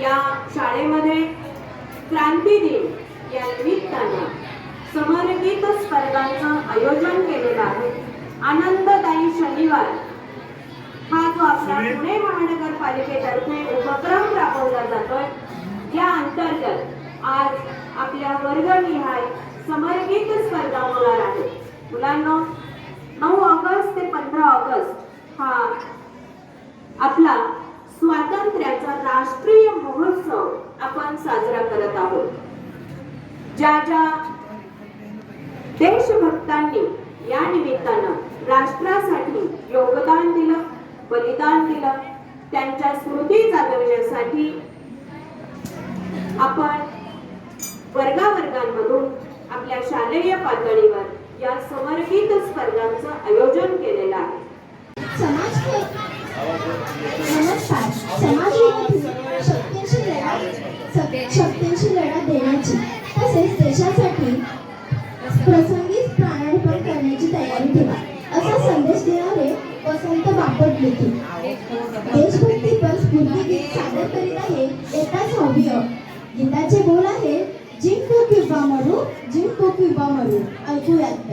या शाळेमध्ये क्रांती दिन या निमित्तानं समरगीत स्पर्धांचं आयोजन केलेलं आहे. आनंददायी शनिवार. हा जो आपला पुणे महानगरपालिकेतर्फे उपक्रम राबवला जातोय या अंतर्गत आज आपल्या वर्गनिहाय समरगीत स्पर्धा होणार आहे. मुलांना नऊ ऑगस्ट ते पंधरा ऑगस्ट हा आपला स्वातंत्र्याचा राष्ट्रीय महोत्सव आपण साजरा करत आहोत. ज्या ज्या देशभक्तांनी या निमित्तानं राष्ट्रासाठी योगदान दिलं बलिदान दिलं त्यांच्या स्मृती जागविण्यासाठी आपण वर्गावर्गांमधून आपल्या शालेय पातळीवर या समर्पित स्पर्धांचं आयोजन केलेलं आहे. नमस्कार. समाज शक्तींशी लढा शक्तींशी लढा देण्याची तसेच देशासाठी प्रसंगीच प्राणार्पण करण्याची तयारी ठेवा. असा संदेश देणारे वसंत बापट लिखित देशभक्तीपर स्फूर्तिगीत सादर करीत आहे एका सहाव्य गीताचे बोल आहे जिंकू किंवा मरू जिंकू किंवा मरू. ऐकूयात